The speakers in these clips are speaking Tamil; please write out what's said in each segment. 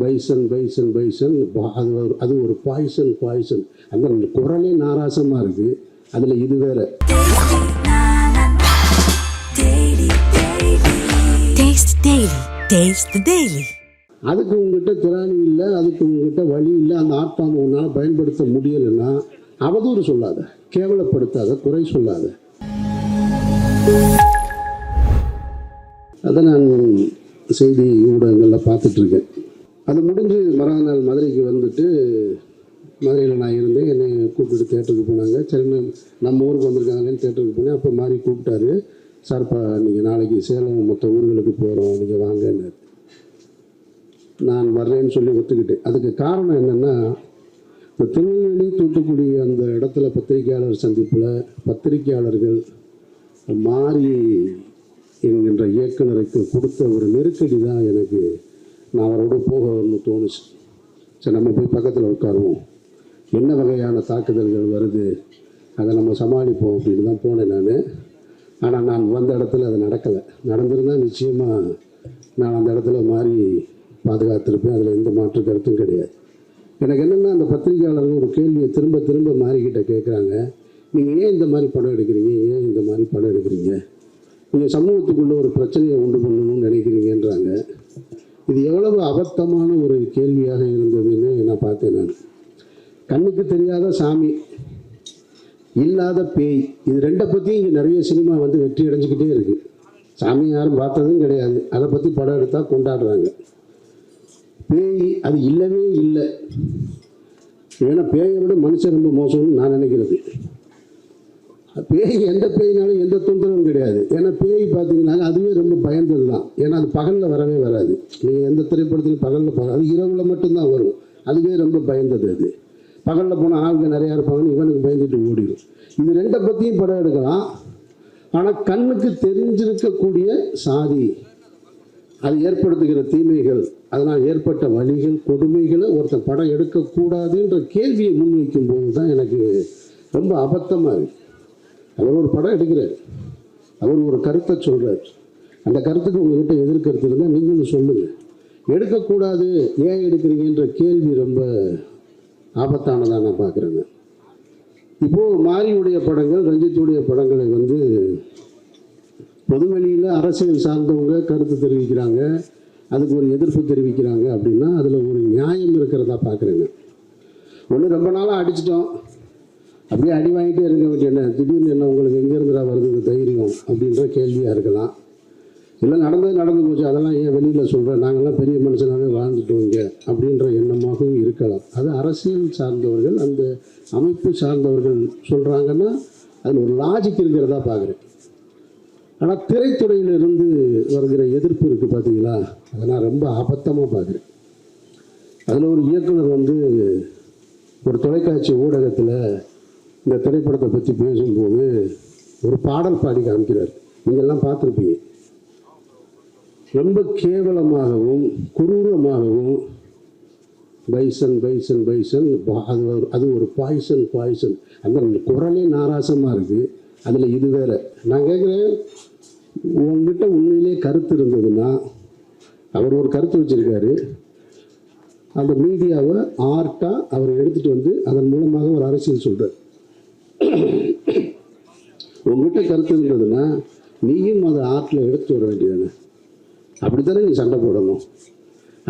Bison bison bison. அது ஒரு அது ஒரு பாய்சன் பாய்சன் அந்த குரலே நாராசமாக இருக்குது அதில் இது வேற. அதுக்கு உங்ககிட்ட திராணி இல்லை அதுக்கு உங்ககிட்ட வழி இல்லை அந்த ஆத்மாவை உன்னால் பயன்படுத்த முடியலைன்னா அவதூறு சொல்லாத. கேவலப்படுத்தாத குறை சொல்லாத. அதை நான் செய்தி ஊடகங்களில் பார்த்துட்ருக்கேன் அது முடிஞ்சு மறுநாள் மதுரைக்கு வந்துட்டு மதுரையில் நான் இருந்தேன். என்னை கூப்பிட்டு தேட்டருக்கு போனாங்க. சரி நம்ம ஊருக்கு வந்திருக்காங்கன்னு தேட்டருக்கு போனேன். அப்போ மாதிரி கூப்பிட்டாரு. சார்ப்பா நீங்கள் நாளைக்கு சேலம் மொத்த ஊர்களுக்கு போகிறோம் நீங்கள் வாங்கன்னு நான் வர்றேன்னு சொல்லி ஒத்துக்கிட்டேன். அதுக்கு காரணம் என்னென்னா இந்த திருநெல்வேலி தூத்துக்குடி அந்த இடத்துல பத்திரிகையாளர் சந்திப்பில் பத்திரிகையாளர்கள் மாறி என்கின்ற இயக்குனருக்கு கொடுத்த ஒரு நெருக்கடி தான் எனக்கு நான் அவரோட போகணும்னு தோணுச்சு. சரி நம்ம போய் பக்கத்தில் உட்காருவோம். என்ன வகையான தாக்குதல்கள் வருது அதை நம்ம சமாளிப்போம் அப்படின்னு தான் போனேன் நான். ஆனால் நான் வந்த இடத்துல அது நடக்கலை. நடந்திருந்தால் நிச்சயமாக நான் அந்த இடத்துல மாறி பாதுகாத்திருப்பேன். அதில் எந்த மாற்று கருத்தும் கிடையாது. எனக்கு என்னென்னா அந்த பத்திரிகையாளர்கள் ஒரு கேள்வியை திரும்ப திரும்ப மாறிக்கிட்ட கேட்குறாங்க நீங்கள் ஏன் இந்த மாதிரி படம் எடுக்கிறீங்க? ஏன் இந்த மாதிரி படம் எடுக்கிறீங்க? நீங்கள் சமூகத்துக்குள்ள ஒரு பிரச்சனையை உண்டு பண்ணணும்னு நினைக்கிறீங்கன்றாங்க. இது எவ்வளவு அபத்தமான ஒரு கேள்வியாக இருந்ததுன்னு நான் பார்த்தேன் நான். கண்ணுக்கு தெரியாத சாமி இல்லாத பேய் இது ரெண்டை பற்றியும் இங்கே நிறைய சினிமா வந்து வெற்றி அடைஞ்சிக்கிட்டே இருக்குது சாமி யாரும் பார்த்ததும் கிடையாது. அதை பற்றி படம் எடுத்தால் கொண்டாடுறாங்க. பேய் அது இல்லவே இல்லை. ஏன்னா பேயை விட மனுஷன் ரொம்ப மோசம்னு நான் நினைக்கிறது. பேய் எந்த பேயினாலும் எந்த தொந்தரவும் கிடையாது. ஏன்னா பேய் பார்த்தீங்கன்னா அதுவே ரொம்ப பயந்தது தான். ஏன்னா அது பகலில் வரவே வராது. நீங்கள் எந்த திரைப்படத்திலும் பகலில் பக அது இரவில் மட்டும்தான் வரும். அதுவே ரொம்ப பயந்தது அது. பகலில் போனால் ஆளுங்க நிறையா இருப்பாங்கன்னு இவனுக்கு பயந்துட்டு ஓடிடும் இது ரெண்டை பற்றியும் படம் எடுக்கலாம். ஆனால் கண்ணுக்கு தெரிஞ்சிருக்கக்கூடிய சாதி அது ஏற்படுத்துகிற தீமைகள் அதனால் ஏற்பட்ட வழிகள் கொடுமைகளை ஒருத்தன் படம் எடுக்கக்கூடாதுன்ற கேள்வியை முன்வைக்கும் போது தான் எனக்கு ரொம்ப அபத்தமாக இருக்குது அவர் ஒரு படம் எடுக்கிறார். அவர் ஒரு கருத்தை சொல்கிறார் அந்த கருத்துக்கு உங்ககிட்ட எதிர்கருத்து இருந்தால் நீங்களும் சொல்லுங்கள் எடுக்கக்கூடாது ஏன் எடுக்கிறீங்கன்ற கேள்வி ரொம்ப ஆபத்தானதாக நான் பார்க்குறேங்க இப்போது மாரியுடைய படங்கள் ரஞ்சித்துடைய படங்களை வந்து பொதுவெளியில் அரசியல் சார்ந்தவங்க கருத்து தெரிவிக்கிறாங்க. அதுக்கு ஒரு எதிர்ப்பு தெரிவிக்கிறாங்க அப்படின்னா அதில் ஒரு நியாயம் இருக்கிறதா பார்க்குறேங்க. ஒன்று ரொம்ப நாளாக அடிச்சிட்டோம். அப்படியே அடி வாங்கிட்டே இருக்க வேண்டிய என்ன? திடீர்னு என்ன உங்களுக்கு எங்கேருந்துடா வருது தைரியம் அப்படின்ற கேள்வியாக இருக்கலாம். இல்லை நடந்தது நடந்து போச்சு. அதெல்லாம் ஏன் வெளியில் சொல்கிறேன் நாங்கள்லாம் பெரிய மனுஷனாகவே வாழ்ந்துட்டு இங்கே அப்படின்ற எண்ணமாகவும் இருக்கலாம். அது அரசியல் சார்ந்தவர்கள் அந்த அமைப்பு சார்ந்தவர்கள் சொல்கிறாங்கன்னா அதில் ஒரு லாஜிக் இருக்கிறதா பார்க்குறேன் ஆனால் திரைத்துறையிலிருந்து வருகிற எதிர்ப்பு இருக்குது பார்த்தீங்களா அதை நான் ரொம்ப அபத்தமாக பார்க்குறேன் அதில் ஒரு இயக்குனர் வந்து ஒரு தொலைக்காட்சி ஊடகத்தில் இந்த திரைப்படத்தை பற்றி பேசும்போது ஒரு பாடல் பாடி காமிக்கிறார். நீங்கள்லாம் பார்த்துருப்பீங்க. ரொம்ப கேவலமாகவும் குரூரமாகவும் பைசன் பைசன் பைசன் பா- அது ஒரு அது ஒரு பாய்சன் பாய்சன் அந்த குரலே நாராசமாக இருக்குது அதில் இது வேற. நான் கேட்குறேன் உங்ககிட்ட உண்மையிலே கருத்து இருந்ததுன்னா அவர் ஒரு கருத்து வச்சுருக்காரு. அந்த மீடியாவை ஆர்ட்டாக அவர் எடுத்துகிட்டு வந்து அதன் மூலமாக ஒரு அரசியல் சொல்கிறார் உங்ககிட்ட கருத்து இருந்ததுன்னா நீயும் அதை ஆர்ட்டில் எடுத்து வர வேண்டியதானே அப்படித்தானே நீ சண்டை போடணும்?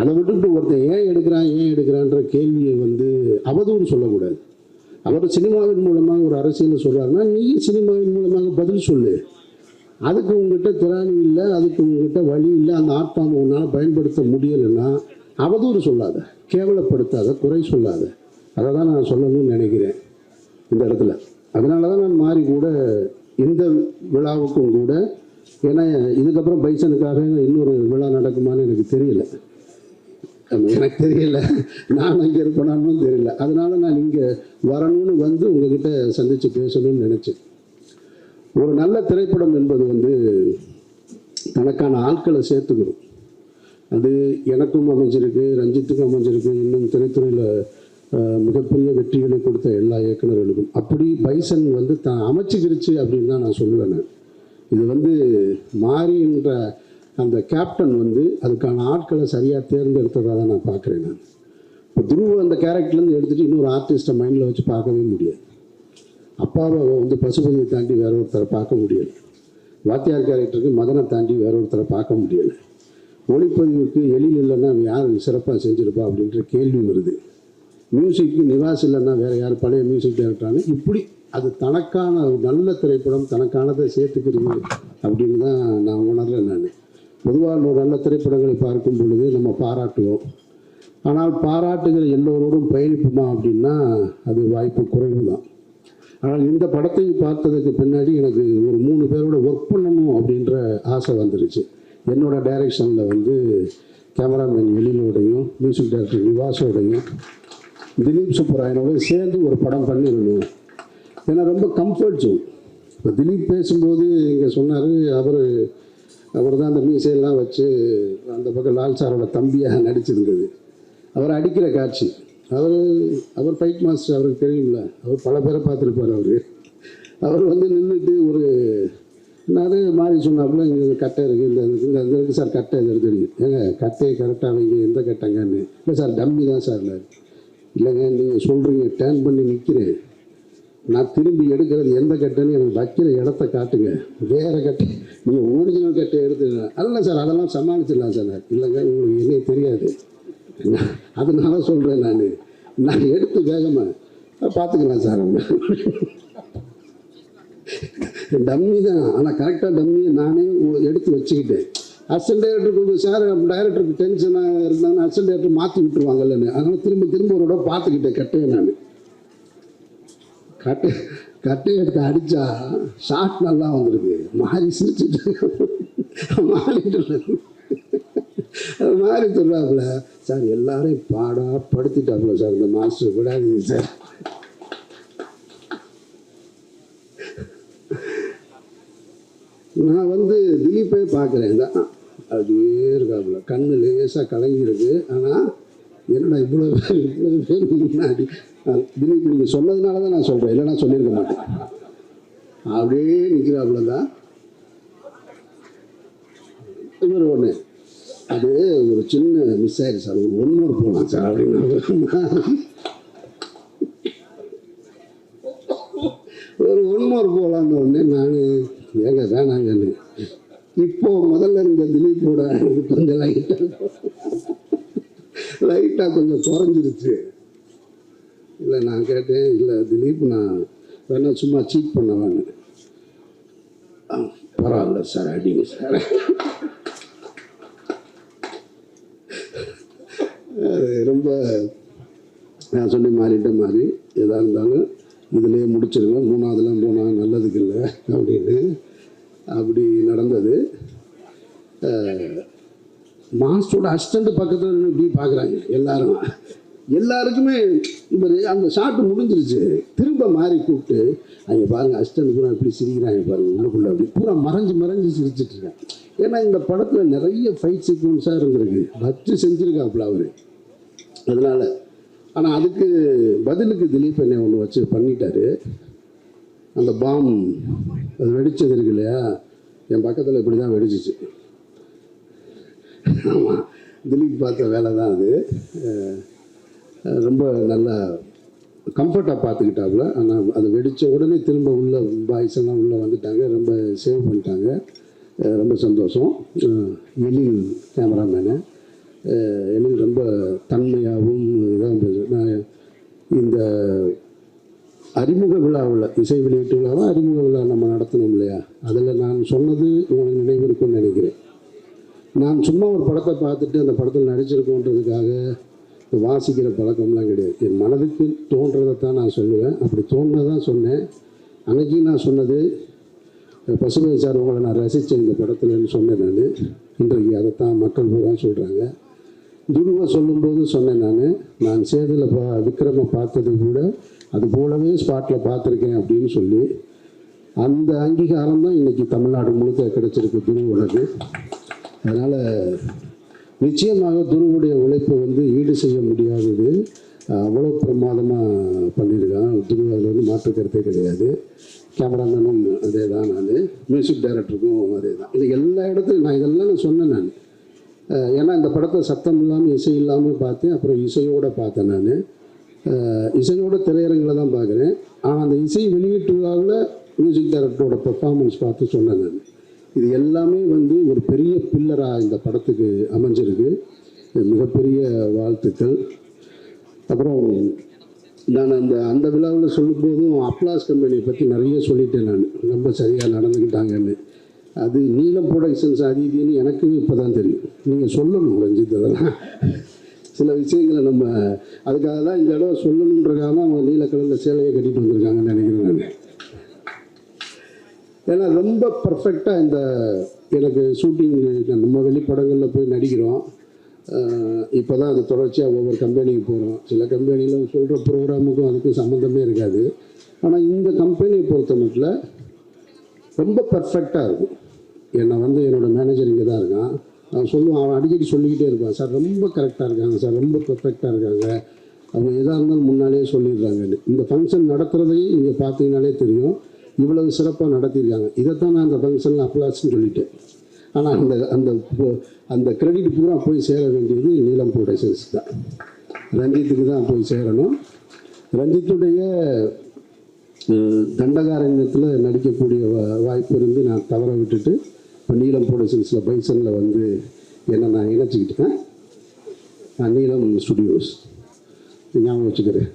அதை விட்டுட்டு ஒருத்தன் ஏன் எடுக்கிறான் ஏன் எடுக்கிறான்ற கேள்வியை வந்து அவதூறு சொல்லக்கூடாது. அவர் சினிமாவின் மூலமாக ஒரு அரசியலை சொல்கிறாருன்னா நீ சினிமாவின் மூலமாக பதில் சொல்லு. அதுக்கு உங்ககிட்ட திராணி இல்லை அதுக்கு உங்ககிட்ட வழி இல்லை அந்த ஆத்மாவை உன்னால் பயன்படுத்த முடியலைன்னா அவதூறு சொல்லாத. கேவலப்படுத்தாத குறை சொல்லாத. அதை தான் நான் சொல்லணும்னு நினைக்கிறேன் இந்த இடத்துல. அதனால தான் நான் மாறி கூட இந்த விழாவுக்கும் கூட ஏன்னா இதுக்கப்புறம் பைசனுக்காக இன்னொரு விழா நடக்குமான்னு எனக்கு தெரியல. எனக்கு தெரியல. நான் அங்கே இருப்பேனான்னு தெரியல. அதனால நான் இங்கே வரணும்னு வந்து உங்ககிட்ட சந்தித்து பேசணும்னு நினச்சேன். ஒரு நல்ல திரைப்படம் என்பது வந்து தனக்கான ஆட்களை சேர்த்துக்கிறோம் அது எனக்கும் அமைஞ்சிருக்கு ரஞ்சித்துக்கும் அமைஞ்சிருக்கு இன்னும் திரைத்துறையில் மிகப்பெரிய வெற்றிகளை கொடுத்த எல்லா இயக்குநர்களுக்கும். அப்படி பைசன் வந்து தான் அமைச்சுக்கிருச்சு அப்படின்னு தான் நான் சொல்லுவேன் இது வந்து மாறின்ற அந்த கேப்டன் வந்து அதுக்கான ஆட்களை சரியாக தேர்ந்தெடுத்ததாக தான் நான் பார்க்குறேன் நான். இப்போ துருவ அந்த கேரக்டர்லேருந்து எடுத்துகிட்டு இன்னொரு ஆர்டிஸ்ட்டை மைண்டில் வச்சு பார்க்கவே முடியாது. அப்பாவை வந்து பசுபதியை தாண்டி வேற ஒருத்தரை பார்க்க முடியலை. வாத்தியார் கேரக்டருக்கு மதனை தாண்டி வேற ஒருத்தரை பார்க்க முடியலை. ஒளிப்பதிவுக்கு எழில் இல்லைன்னா யார் சிறப்பாக செஞ்சுருப்பா அப்படின்ற கேள்வி வருது. மியூசிக்கு நிவாஸ் இல்லைன்னா வேறு யார் பழைய மியூசிக் டைரக்டரானு இப்படி அது தனக்கான ஒரு நல்ல திரைப்படம் தனக்கானதை சேர்த்துக்கிறது அப்படின்னு தான் நான் உணர்றேன் நான். பொதுவாக ஒரு நல்ல திரைப்படங்களை பார்க்கும் பொழுது நம்ம பாராட்டுவோம். ஆனால் பாராட்டுகிற எல்லோரோடும் பயணிப்புமா அப்படின்னா அது வாய்ப்பு குறைவு தான் ஆனால் இந்த படத்தை பார்த்ததுக்கு பின்னாடி எனக்கு ஒரு மூணு பேரோட ஒர்க் பண்ணணும் அப்படின்ற ஆசை வந்துருச்சு. என்னோடய டைரெக்ஷனில் வந்து கேமராமேன் எழிலோடையும் மியூசிக் டைரக்டர் நிவாஸோடையும் திலீப் சுப்பராயனோட சேர்ந்து ஒரு படம் பண்ணிடணும் ஏன்னா ரொம்ப கம்ஃபர்ட் ஜோன் இப்போ திலீப் பேசும்போது இங்கே சொன்னார் அவர் அவர் தான் அந்த மீசையெல்லாம் வச்சு அந்த பக்கம் லால் சாரோட தம்பியாக நடிச்சிருந்தது. அவர் அடிக்கிற காட்சி. அவர் அவர் பைக் மாஸ்டர் அவருக்கு தெரியும்ல. அவர் பல பேரை பார்த்துருப்பார் அவர். அவர் வந்து நின்றுட்டு ஒரு என்னது மாறி சொன்னாப்புல இங்கே கட்டை இருக்குது இந்த இந்த இந்த இருக்குது சார் கட்டை இது தெரியும். ஏங்க கட்டையை கரெக்டாக வைங்க எந்த கட்டைங்கன்னு. இல்லை சார் டம்மி தான் சார் இல்லைங்க நீங்கள் சொல்கிறீங்க டேர்ன் பண்ணி நிற்கிறேன் நான் திரும்பி எடுக்கிறது எந்த கட்டைன்னு எனக்கு வைக்கிற இடத்த காட்டுங்க. வேறு கட்டை நீங்கள் ஒரிஜினல் கட்டை எடுத்து அல்ல சார் அதெல்லாம் சமாளிச்சிடலாம் சார். இல்லைங்க உங்களுக்கு என்னே தெரியாது. அதனால சொல்கிறேன் நான். நான் எடுத்து வேகமாக பார்த்துக்கலாம் சார். டம்மி தான் ஆனால் கரெக்டாக டம்மியை நானே எடுத்து வச்சுக்கிட்டேன். அசிஸ்டன்ட் டைரக்டர் கொஞ்சம் சார் டைரக்டருக்கு டென்ஷனாக இருந்தாங்க அசிஸ்டன்ட் டைரக்டர் மாற்றி விட்டுருவாங்கல்லன்னு அதனால் திரும்ப திரும்ப ஒரு தடவை பார்த்துக்கிட்டேன் கட்டையை நான். கட்டை கட்டையை எடுத்து அடித்தா ஷார்ட் நல்லா வந்திருக்கு. மாறி சிரிச்சுட்டு மாறிட்டு மாறி சொல்கிறாப்புல சார் எல்லாரையும் பாடா படுத்திட்டாப்புல சார் இந்த மாஸ்டர். விடாதீங்க சார். நான் வந்து திலீப்பே பார்க்குறேன். தான் அப்படியே இருக்காப்புல. கண்ணு லேசாக கலங்கிடுது ஆனால் என்னடா இவ்வளோ பேர் இவ்வளோ பேர் முன்னாடி? திலீப் நீங்கள் சொன்னதுனால தான் நான் சொல்கிறேன் இல்லைன்னா சொல்லியிருக்க மாட்டேன். அப்படியே நிற்கிறாப்புல தான் இவர் ஒன்று அது ஒரு சின்ன மிஸ் ஆயிடுச்சு. சார் ஒரு ஒன் மோர் போகலாம் சார். அப்படின்னு ஒரு ஒன் மோர் போகலான்னு ஒன்று நான் ஏங்க வேணாங்கன்னு. இப்போ முதல்ல இருந்த திலீப்போட கொஞ்சம் லைட்டாக லைட்டாக கொஞ்சம் குறைஞ்சிருச்சு. இல்லை நான் கேட்டேன் இல்லை திலீப் நான் வேணா சும்மா சீட் பண்ணவான்னு பரவாயில்ல சார் அடிங்க சார் அது ரொம்ப நான் சொல்லி மாறிட்ட மாதிரி எதாக இருந்தாலும் இதுலேயே முடிச்சிருங்க. மூணாவதுலாம் போனால் நல்லதுக்கு இல்லை அப்படின்னு. அப்படி நடந்தது. மாஸ்டரோட அசிஸ்டண்ட் பக்கத்தில் இப்படி பார்க்குறாங்க எல்லாரும். எல்லாருக்குமே இவர் அந்த ஷாட்டு முடிஞ்சிருச்சு. திரும்ப மாறி கூப்பிட்டு அங்கே பாருங்க அசிஸ்டண்ட் பூரா இப்படி சிரிக்கிறாங்க பாருங்கள் உள்ளுக்குள்ளே அப்படி. பூரா மறைஞ்சு மறைஞ்சு சிரிச்சிட்டு இருக்கேன் ஏன்னா இந்த படத்தில் நிறைய ஃபைட் சீக்வன்ஸாக இருந்திருக்கு. வச்சு செஞ்சுருக்காப்புல அவர். அதனால் ஆனால் அதுக்கு பதிலுக்கு திலீப் என்னை ஒன்று வச்சு பண்ணிட்டாரு. அந்த பாம் அது வெடிச்சது இருக்கு இல்லையா? என் பக்கத்தில் இப்படி தான் வெடிச்சிச்சு. ஆமாம் திலீப் பார்த்த வேலை தான் அது ரொம்ப நல்லா கம்ஃபர்ட்டாக பார்த்துக்கிட்டாப்புல. ஆனால் அது வெடித்த உடனே திரும்ப உள்ள பாய்ஸ் எல்லாம் உள்ளே வந்துட்டாங்க. ரொம்ப சேவ் பண்ணிட்டாங்க. ரொம்ப சந்தோஷம். அஹ் எழில் கேமராமேனு அஹ் எழில் ரொம்ப தன்மையாகவும் இதாக பேசு நான் இந்த அறிமுக விழாவில் இசை வெளியீட்டு விழாவா அறிமுக விழா நம்ம நடத்தணும் இல்லையா? அதில் நான் சொன்னது உங்களுக்கு நினைவு இருக்கும்னு நினைக்கிறேன். நான் சும்மா ஒரு படத்தை பார்த்துட்டு அந்த படத்தில் நடிச்சிருக்கோன்றதுக்காக வாசிக்கிற பழக்கம்லாம் கிடையாது. என் மனதுக்கு தோன்றதை தான் நான் சொல்லுவேன். அப்படி தோன்றதான் சொன்னேன். அன்றைக்கி நான் சொன்னது பசுமை சார் உங்களை நான் ரசித்தேன் இந்த படத்துலன்னு சொன்னேன் நான். இன்றைக்கு அதைத்தான் மக்கள் பூரா சொல்கிறாங்க துருவ சொல்லும்போது சொன்னேன் நான். நான் சேதில் பா விக்ரமை பார்த்தது கூட அது போலவே ஸ்பாட்டில் பார்த்துருக்கேன் அப்படின்னு சொல்லி அந்த அங்கீகாரம் தான் இன்றைக்கி தமிழ்நாடு முழுக்க கிடைச்சிருக்கு துருவனுக்கு அதனால் நிச்சயமாக துருவுடைய உழைப்பு வந்து ஈடு செய்ய முடியாதது அவ்வளோ பிரமாதமாக பண்ணியிருக்கான் துருவ அதில் வந்து மாற்று கிடையாது. கேமராமேனும் அதே தான் நான். மியூசிக் டைரக்டருக்கும் அதே தான். இது எல்லா இடத்துலையும் நான் இதெல்லாம் நான் சொன்னேன் நான். ஏன்னா இந்த படத்தை சத்தம் இல்லாமல் இசை இல்லாமல் பார்த்தேன். அப்புறம் இசையோடு பார்த்தேன் நான். இசையோட திரையரங்கில் தான் பார்க்குறேன். ஆனால் அந்த இசை வெளியீட்டு விழாவில் மியூசிக் டைரக்டரோட பெர்ஃபார்மன்ஸ் பார்த்து சொன்னேன் நான் இது எல்லாமே வந்து ஒரு பெரிய பில்லராக இந்த படத்துக்கு அமைஞ்சிருக்கு. மிகப்பெரிய வாழ்த்துக்கள். அப்புறம் நான் அந்த அந்த விழாவில் சொல்லும்போதும் அப்ளாஸ் கம்பெனியை பற்றி நிறைய சொல்லிட்டேன் நான். ரொம்ப சரியாக நடந்துக்கிட்டாங்கன்னு. அது நீலம் ப்ரொடக்ஷன்ஸ் அது இதுன்னு எனக்கு இப்போ தான் தெரியும். நீங்கள் சொல்லணும் ரஞ்சித் அதெல்லாம். சில விஷயங்களை நம்ம அதுக்காக தான் இந்த தடவை சொல்லணுன்றக்காக தான் அவங்க நீல கலரில் சேலையை கட்டிட்டு வந்திருக்காங்கன்னு நினைக்கிறேன் நான். ஏன்னா ரொம்ப பர்ஃபெக்டாக இந்த எனக்கு ஷூட்டிங் நம்ம வெளிப்படங்களில் போய் நடிக்கிறோம். இப்போ தான் அது தொடர்ச்சியாக ஒவ்வொரு கம்பெனிக்கு போகிறோம் சில கம்பெனியில் சொல்கிற ப்ரோக்ராமுக்கும் அதுக்கும் சம்மந்தமே இருக்காது. ஆனால் இந்த கம்பெனியை பொறுத்த மட்டும் ரொம்ப பர்ஃபெக்டாக இருக்கும். என்னை வந்து என்னோட மேனேஜர் இங்கே தான் சொல்லுவான் அவன் அடிக்கடி சொல்லிக்கிட்டே இருப்பான். சார் ரொம்ப கரெக்டாக இருக்காங்க சார். ரொம்ப பர்ஃபெக்டாக இருக்காங்க. அவங்க எதாக இருந்தாலும் முன்னாலேயே சொல்லிடுறாங்கன்னு இந்த ஃபங்க்ஷன் நடத்துகிறதையும் நீங்கள் பார்த்தீங்கனாலே தெரியும். இவ்வளவு சிறப்பாக நடத்தியிருக்காங்க. இதைத்தான் நான் அந்த ஃபங்க்ஷனில் அப்ளாஸ்ன்னு சொல்லிட்டேன். ஆனால் அந்த அந்த அந்த கிரெடிட் பூரா போய் சேர வேண்டியது நீலம் ப்ரொடக்ஷன்ஸ் தான். ரஞ்சித்துக்கு தான் போய் சேரணும். ரஞ்சித்துடைய தண்டகாரண்யத்தில் நடிக்கக்கூடிய வாய்ப்பு இருந்து நான் தவற விட்டுட்டு இப்போ நீலம் ப்ரொடக்ஷன்ஸில் பைசனில் வந்து என்னை நான் இணைச்சிக்கிட்டேன் நான் நீலம் ஸ்டுடியோஸ் ஞாபகம் வச்சுக்கிறேன்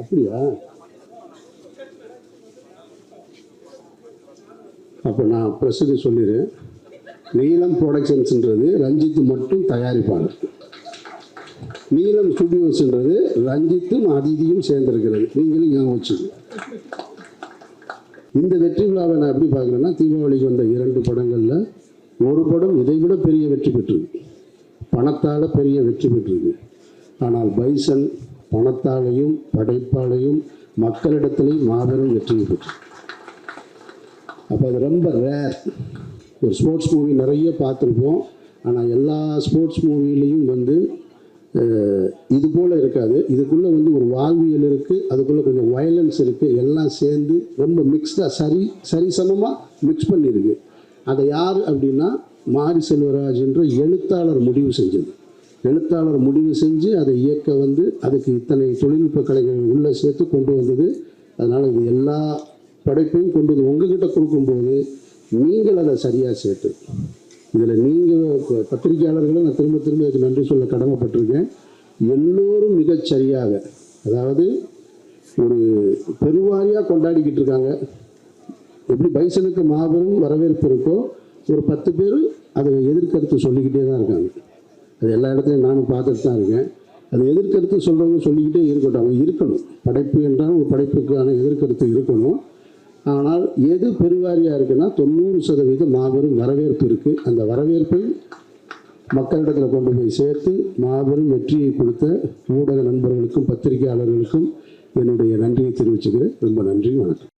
அப்படியா? அப்போ நான் ப்ரெஸ்ஸுக்கு சொல்லிடுறேன். நீலம் ப்ரொடக்ஷன்ஸ்ன்றது ரஞ்சித் மட்டும் தயாரிப்பாளர். நீலம் ஸ்டுடியோஸ்ன்றது ரஞ்சித்தும் அதிதியும் சேர்ந்திருக்கிறது. நீங்களும் ஞாபகம் வச்சுக்கோங்க. இந்த வெற்றி விழாவை நான் எப்படி பார்க்குறேன்னா தீபாவளிக்கு வந்த இரண்டு படங்களில் ஒரு படம் இதைவிட பெரிய வெற்றி பெற்றிருக்கு பணத்தால் பெரிய வெற்றி பெற்றிருக்கு ஆனால் பைசன் பணத்தாலையும் படைப்பாலையும் மக்களிடத்திலையும் மாபெரும் வெற்றியை பெற்று அப்போ அது ரொம்ப ரேர் ஒரு ஸ்போர்ட்ஸ் மூவி நிறைய பார்த்துருப்போம். ஆனால் எல்லா ஸ்போர்ட்ஸ் மூவிலையும் வந்து இது போல் இருக்காது. இதுக்குள்ளே வந்து ஒரு வாழ்வியல் இருக்குது அதுக்குள்ளே கொஞ்சம் வயலன்ஸ் இருக்குது எல்லாம் சேர்ந்து ரொம்ப மிக்ஸ்டாக சரி சரிசமமாக மிக்ஸ் பண்ணியிருக்கு அதை யார் அப்படின்னா மாரி செல்வராஜ் என்ற எழுத்தாளர் முடிவு செஞ்சது. எழுத்தாளர் முடிவு செஞ்சு அதை இயக்க வந்து அதுக்கு இத்தனை தொழில்நுட்ப கலைகள் உள்ளே சேர்த்து கொண்டு வந்தது. அதனால் இது எல்லா படைப்பையும் கொண்டு வந்து உங்ககிட்ட கொடுக்கும்போது நீங்கள் அதை சரியாக சேர்த்து. இதில் நீங்கள் பத்திரிகையாளர்களும் நான் திரும்ப திரும்ப இதுக்கு நன்றி சொல்ல கடமைப்பட்டிருக்கேன். எல்லோரும் மிகச் சரியாக அதாவது ஒரு பெருவாரியாக கொண்டாடிக்கிட்டு இருக்காங்க. எப்படி பைசனுக்கு மாபெரும் வரவேற்பு இருக்கோ ஒரு பத்து பேர் அதை எதிர்கருத்து சொல்லிக்கிட்டே தான் இருக்காங்க. அது எல்லா இடத்துலையும் நானும் பார்த்துட்டு தான் இருக்கேன். அது எதிர்கருத்து சொல்கிறவங்க சொல்லிக்கிட்டே இருக்கட்டும். அவங்க இருக்கணும். படைப்பு என்றால் ஒரு படைப்புக்கான எதிர்கருத்து இருக்கணும். ஆனால் எது பெருவாரியாக இருக்குன்னா தொண்ணூறு சதவீதம் மாபெரும் வரவேற்பு இருக்குது அந்த வரவேற்பை மக்களிடத்தில் கொண்டு போய் சேர்த்து மாபெரும் வெற்றியை கொடுத்த ஊடக நண்பர்களுக்கும் பத்திரிகையாளர்களுக்கும் என்னுடைய நன்றியை தெரிவிச்சுக்கிறேன். ரொம்ப நன்றி. வணக்கம்.